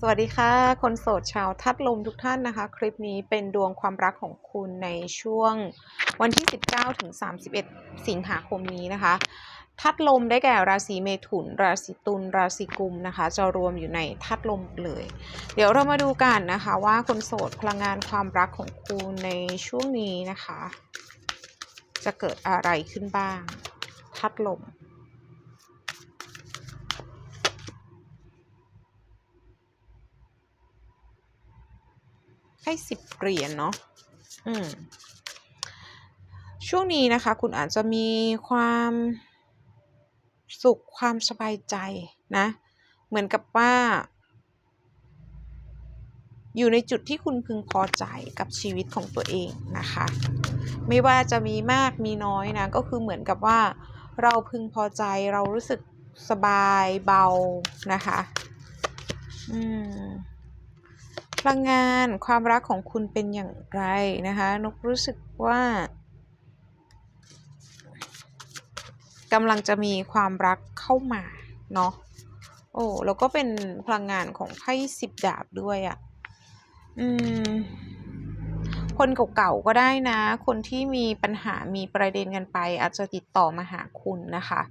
สวัสดีค่ะ คนโสดชาวทัดลมทุกท่านนะคะ คลิปนี้เป็นดวงความรักของคุณในช่วงวันที่ 19 ถึง 31 สิงหาคมนี้นะคะ ทัดลมได้แก่ราศีเมถุน ราศีตุลราศีกุมนะคะ จะรวมอยู่ในทัดลมเลย เดี๋ยวเรามาดูกันนะคะว่าคนโสดพลังงานความรักของคุณในช่วงนี้นะคะ จะเกิดอะไรขึ้นบ้าง ทัดลม ให้สิบเหรียญเนาะอืมช่วงนี้นะคะ คุณอาจจะมีความสุขความสบายใจนะ เหมือนกับว่า อยู่ในจุดที่คุณพึงพอใจกับชีวิตของตัวเองนะคะ ไม่ว่าจะมีมากมีน้อยนะ ก็คือเหมือนกับว่า เราพึงพอใจเรารู้สึกสบายเบานะคะ อืม พลังงานความรักของคุณเป็นอย่างไรนะคะนกรู้สึกว่ากำลังจะมีความรักเข้ามาเนาะโอ้แล้วก็เป็นพลังงานของไพ่สิบดาบด้วยอะ่ะอืมคนเก่าๆก็ได้นะ คนที่มีปัญหามีประเด็นกันไป อาจจะติดต่อมาหาคุณนะคะ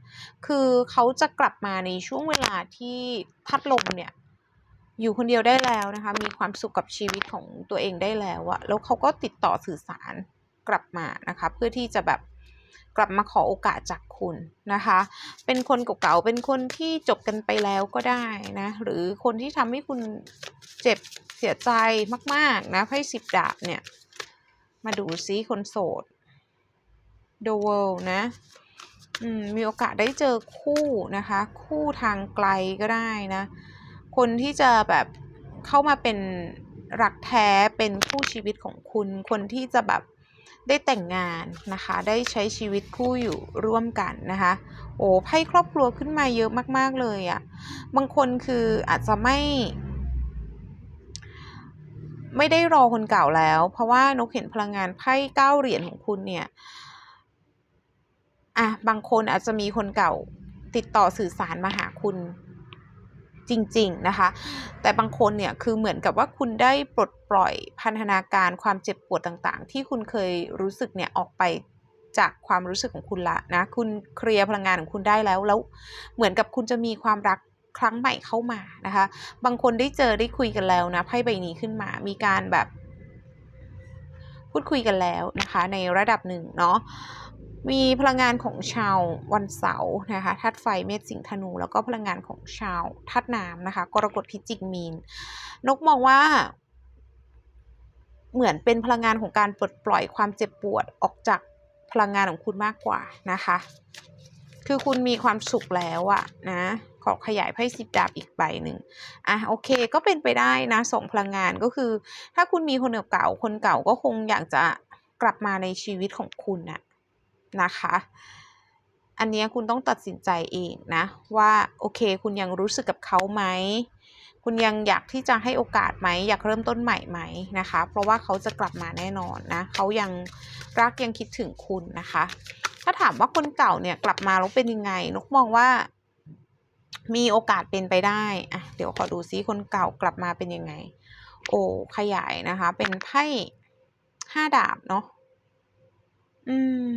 คือเขาจะกลับมาในช่วงเวลาที่พัดลมเนี่ย อยู่คนเดียวได้แล้วนะคะ มีความสุขกับชีวิตของตัวเองได้แล้วอะแล้วเขาก็ติดต่อสื่อสารกลับมานะคะ เพื่อที่จะแบบกลับมาขอโอกาสจากคุณนะคะ เป็นคนเก่าๆ เป็นคนที่จบกันไปแล้วก็ได้นะ หรือคนที่ทำให้คุณเจ็บเสียใจมากๆนะไพ่สิบดาบเนี่ย มาดูซิคนโสด The World นะอืมมีโอกาสได้เจอคู่นะคะ คู่ทางไกลก็ได้นะ คนที่จะแบบเข้ามาเป็นรักแท้เป็นคู่ชีวิตของคุณ คนที่จะแบบได้แต่งงานนะคะ ได้ใช้ชีวิตคู่อยู่ร่วมกันนะคะ โอ้ไพ่ครอบครัวขึ้นมาเยอะมาก ๆ เลยอะ่ะ บางคนคืออาจจะไม่ ไม่ได้รอคนเก่าแล้ว เพราะว่านกเห็นพลังงานไพ่เก้าเหรียญของคุณเนี่ยอะบางคนอาจจะมีคนเก่าติดต่อสื่อสารมาหาคุณ จริง ๆ นะคะ แต่บางคนเนี่ยคือเหมือนกับว่าคุณได้ปลดปล่อยพันธนาการความเจ็บปวดต่างๆ ที่คุณเคยรู้สึกเนี่ยออกไปจากความรู้สึกของคุณละนะ คุณเคลียร์พลังงานของคุณได้แล้ว แล้วเหมือนกับคุณจะมีความรักครั้งใหม่เข้ามานะคะ บางคนได้เจอได้คุยกันแล้วนะไพ่ใบนี้ขึ้นมา มีการแบบ พูดคุยกันแล้วนะคะ ในระดับหนึ่งเนาะ มีพลังงานของชาววันเสาร์นะคะธาตุไฟเมษสิงห์ธนู แล้วก็พลังงานของชาวธาตุน้ำนะคะกรกฎพิจิกมีน นกมองว่าเหมือนเป็นพลังงานของการปลดปล่อยความเจ็บปวดออกจากพลังงานของคุณมากกว่านะคะ คือคุณมีความสุขแล้วอะนะขอขยายไพ่สิบดาบอีกใบหนึ่งอะโอเคก็เป็นไปได้นะส่งพลังงานก็คือ ถ้าคุณมีคนเก่าคนเก่าก็คงอยากจะกลับมาในชีวิตของคุณนะ นะคะ อันนี้คุณต้องตัดสินใจเองนะ ว่าโอเค คุณยังรู้สึกกับเขาไหมคุณยังอยากที่จะให้โอกาสไหมอยากเริ่มต้นใหม่ไหมนะคะ เพราะว่าเขาจะกลับมาแน่นอนนะเขายังรักยังคิดถึงคุณนะคะ ถ้าถามว่าคนเก่าเนี่ยกลับมาแล้วเป็นยังไงนกมองว่ามีโอกาสเป็นไปได้อะเดี๋ยวขอดูซิคนเก่ากลับมาเป็นยังไง โอ้ขยายนะคะ เป็นไพ่ห้าดาบเนาะอืม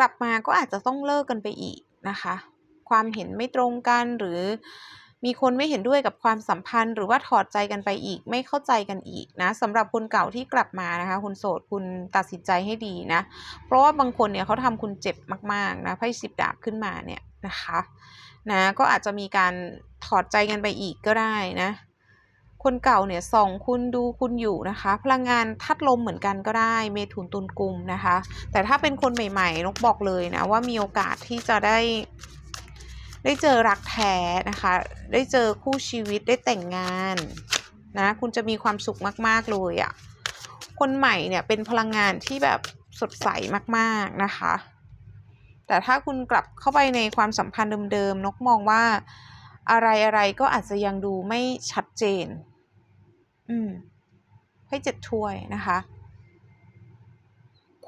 กลับมาก็อาจจะต้องเลิกกันไปอีกนะคะ ความเห็นไม่ตรงกันหรือมีคนไม่เห็นด้วยกับความสัมพันธ์ หรือว่าถอดใจกันไปอีก ไม่เข้าใจกันอีกนะสำหรับคนเก่าที่กลับมานะคะคุณโสดคุณตัดสินใจให้ดีนะ เพราะว่าบางคนเนี่ยเขาทำคุณเจ็บมากๆนะไพ่สิบดาบขึ้นมาเนี่ยนะคะนะก็อาจจะมีการถอดใจกันไปอีกก็ได้นะ คนเก่าเนี่ยส่องคุณดูคุณอยู่นะคะ พลังงานทัดลมเหมือนกันก็ได้ เมถุนตุลกุมนะคะ แต่ถ้าเป็นคนใหม่ๆนกบอกเลยนะว่ามีโอกาสที่จะได้ ได้เจอรักแท้นะคะ ได้เจอคู่ชีวิตได้แต่งงานนะคุณจะมีความสุขมากๆเลยอะ่ะคนใหม่เนี่ยเป็นพลังงานที่แบบสดใสมากๆนะคะ แต่ถ้าคุณกลับเข้าไปในความสัมพันธ์เดิมๆนกมองว่าอะไรอะไรก็อาจจะยังดูไม่ชัดเจน อืมให้เจ็ดถ้วยนะคะ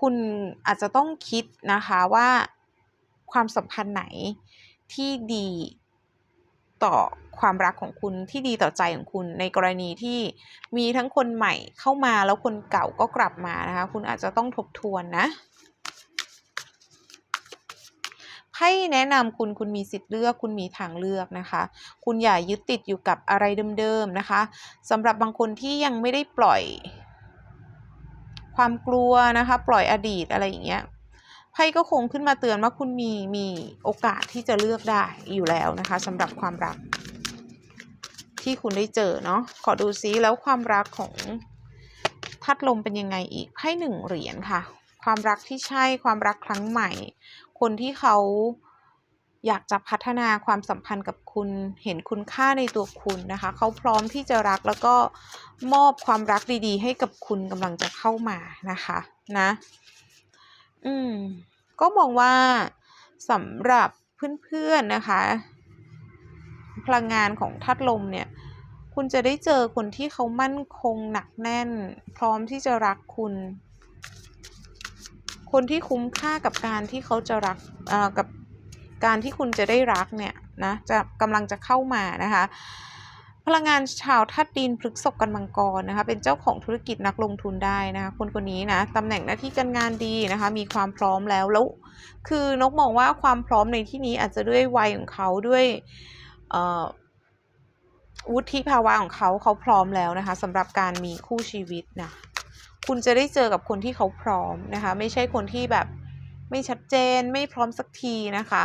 คุณอาจจะต้องคิดนะคะว่าความสัมพันธ์ไหนที่ดีต่อความรักของคุณที่ดีต่อใจของคุณในกรณีที่มีทั้งคนใหม่เข้ามาแล้วคนเก่าก็กลับมานะคะ คุณอาจจะต้องทบทวนนะ ไพ่แนะนำคุณคุณมีสิทธิ์เลือก คุณมีทางเลือกนะคะ คุณอย่ายึดติดอยู่กับอะไรเดิมๆนะคะสำหรับบางคนที่ยังไม่ได้ปล่อย ความกลัวนะคะ ปล่อยอดีตอะไรอย่างเงี้ยไพ่ก็คงขึ้นมาเตือนว่าคุณมีมีโอกาสที่จะเลือกได้อยู่แล้วนะคะสำหรับความรัก ที่คุณได้เจอเนาะขอดูซิแล้วความรักของทัดลมเป็นยังไงอีกไพ่หนึ่งเหรียญค่ะ ความรักที่ใช่ความรักครั้งใหม่ คนที่เขาอยากจะพัฒนาความสัมพันธ์กับคุณเห็นคุณค่าในตัวคุณนะคะ เขาพร้อมที่จะรักแล้วก็มอบความรักดีๆ ให้กับคุณกำลังจะเข้ามานะคะนะ อืม ก็มองว่าสำหรับเพื่อนๆนะคะ พลังงานของทัดลมเนี่ย คุณจะได้เจอคนที่เขามั่นคงหนักแน่น พร้อมที่จะรักคุณ คนที่คุ้มค่ากับการที่เขาจะรักกับการที่คุณจะได้รักเนี่ยนะจะกำลังจะเข้ามานะคะพลังงานชาวทัดดินพฤกษบกันมังกรนะคะเป็นเจ้าของธุรกิจนักลงทุนได้นะคะคนคนนี้นะตำแหน่งหน้าที่การงานดีนะคะมีความพร้อมแล้วแล้วคือนกมองว่าความพร้อมในที่นี้อาจจะด้วยวัยของเขาด้วยวุฒิภาวะของเขาเขาพร้อมแล้วนะคะสำหรับการมีคู่ชีวิตนะ คุณจะได้เจอกับคนที่เขาพร้อมนะคะ ไม่ใช่คนที่แบบไม่ชัดเจนไม่พร้อมสักทีนะคะ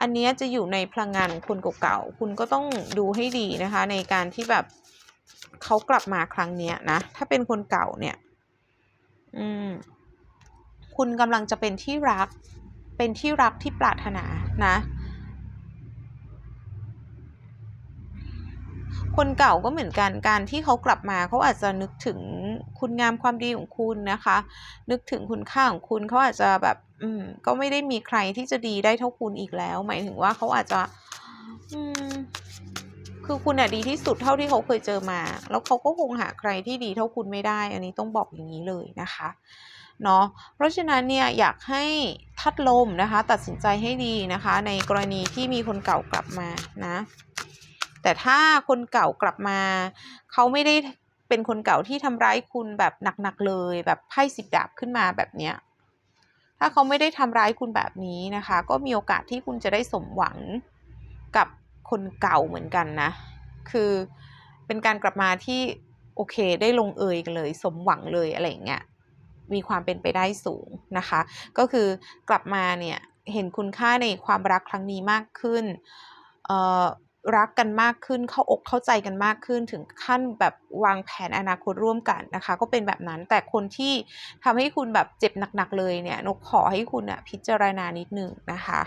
อันนี้จะอยู่ในพลังงานของคนเก่าๆคุณก็ต้องดูให้ดีนะคะ ในการที่แบบเขากลับมาครั้งเนี้ยนะ ถ้าเป็นคนเก่าเนี่ย อืม คุณกำลังจะเป็นที่รัก เป็นที่รักที่ปรารถนานะ คนเก่าก็เหมือนกันการที่เขากลับมาเขาอาจจะนึกถึงคุณงามความดีของคุณนะคะ นึกถึงคุณค่าของคุณเขาอาจจะแบบอืมก็ไม่ได้มีใครที่จะดีได้เท่าคุณอีกแล้ว หมายถึงว่าเขาอาจจะอืมคือคุณอะดีที่สุดเท่าที่เขาเคยเจอมา แล้วเขาก็คงหาใครที่ดีเท่าคุณไม่ได้ อันนี้ต้องบอกอย่างนี้เลยนะคะเนาะเพราะฉะนั้นเนี่ยอยากให้ทัดลมนะคะ ตัดสินใจให้ดีนะคะ ในกรณีที่มีคนเก่ากลับมานะ แต่ถ้าคนเก่ากลับมา เขาไม่ได้เป็นคนเก่าที่ทำร้ายคุณแบบหนักๆเลย แบบไพ่สิบดาบขึ้นมาแบบเนี้ยถ้าเขาไม่ได้ทำร้ายคุณแบบนี้นะคะ ก็มีโอกาสที่คุณจะได้สมหวังกับคนเก่าเหมือนกันนะ คือเป็นการกลับมาที่โอเคได้ลงเอยกันเลย สมหวังเลยอะไรอย่างเงี้ยมีความเป็นไปได้สูงนะคะ ก็คือกลับมาเนี่ยเห็นคุณค่าในความรักครั้งนี้มากขึ้นเอ่อ รักกันมากขึ้น เข้าอกเข้าใจกันมากขึ้น ถึงขั้นแบบวางแผนอนาคตร่วมกันนะคะ ก็เป็นแบบนั้น แต่คนที่ทำให้คุณแบบเจ็บหนักๆเลยเนี่ย นกขอให้คุณอะพิจารณานิดนึงนะคะ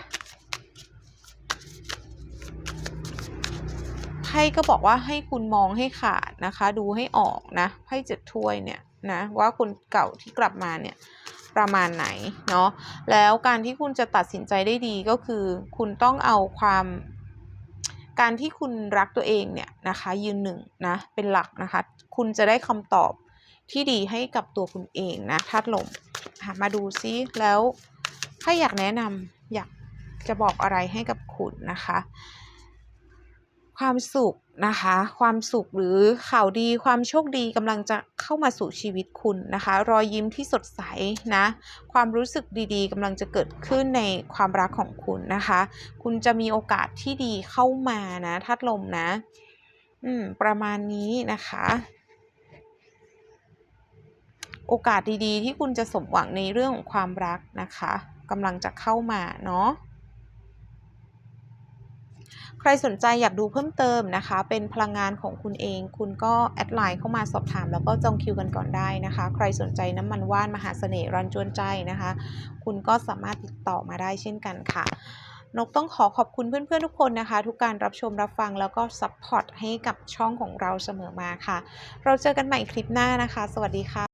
ไพ่ก็บอกว่าให้คุณมองให้ขาดนะคะ ดูให้ออกนะไพ่เจ็ดถ้วยเนี่ยนะว่าคนเก่าที่กลับมาเนี่ยประมาณไหนเนาะแล้วการที่คุณจะตัดสินใจได้ดีก็คือ คุณต้องเอาความ การที่คุณรักตัวเองเนี่ยนะคะยืนหนึ่งนะเป็นหลักนะคะ คุณจะได้คำตอบที่ดีให้กับตัวคุณเองนะทัดลมมาดูซิแล้วถ้าอยากแนะนำอยากจะบอกอะไรให้กับคุณนะคะ ความสุขนะคะ ความสุขหรือข่าวดีความโชคดีกำลังจะเข้ามาสู่ชีวิตคุณนะคะ รอยยิ้มที่สดใสนะ ความรู้สึกดีๆกำลังจะเกิดขึ้นในความรักของคุณนะคะ คุณจะมีโอกาสที่ดีเข้ามานะทัดลมนะ อืม ประมาณนี้นะคะ โอกาสดีๆ ที่คุณจะสมหวังในเรื่องของความรักนะคะกำลังจะเข้ามาเนาะ ใครสนใจอยากดูเพิ่มเติมนะคะ เป็นพลังงานของคุณเอง คุณก็แอดไลน์เข้ามาสอบถาม แล้วก็จองคิวกันก่อนได้นะคะ ใครสนใจน้ำมันว่านมหาเสน่ห์รันจวนใจนะคะ คุณก็สามารถติดต่อมาได้เช่นกันค่ะนกต้องขอขอบคุณเพื่อนๆทุกคนนะคะ ทุกการรับชมรับฟังแล้วก็ซัพพอร์ตให้กับช่องของเราเสมอมาค่ะ เราเจอกันใหม่คลิปหน้านะคะ สวัสดีค่ะ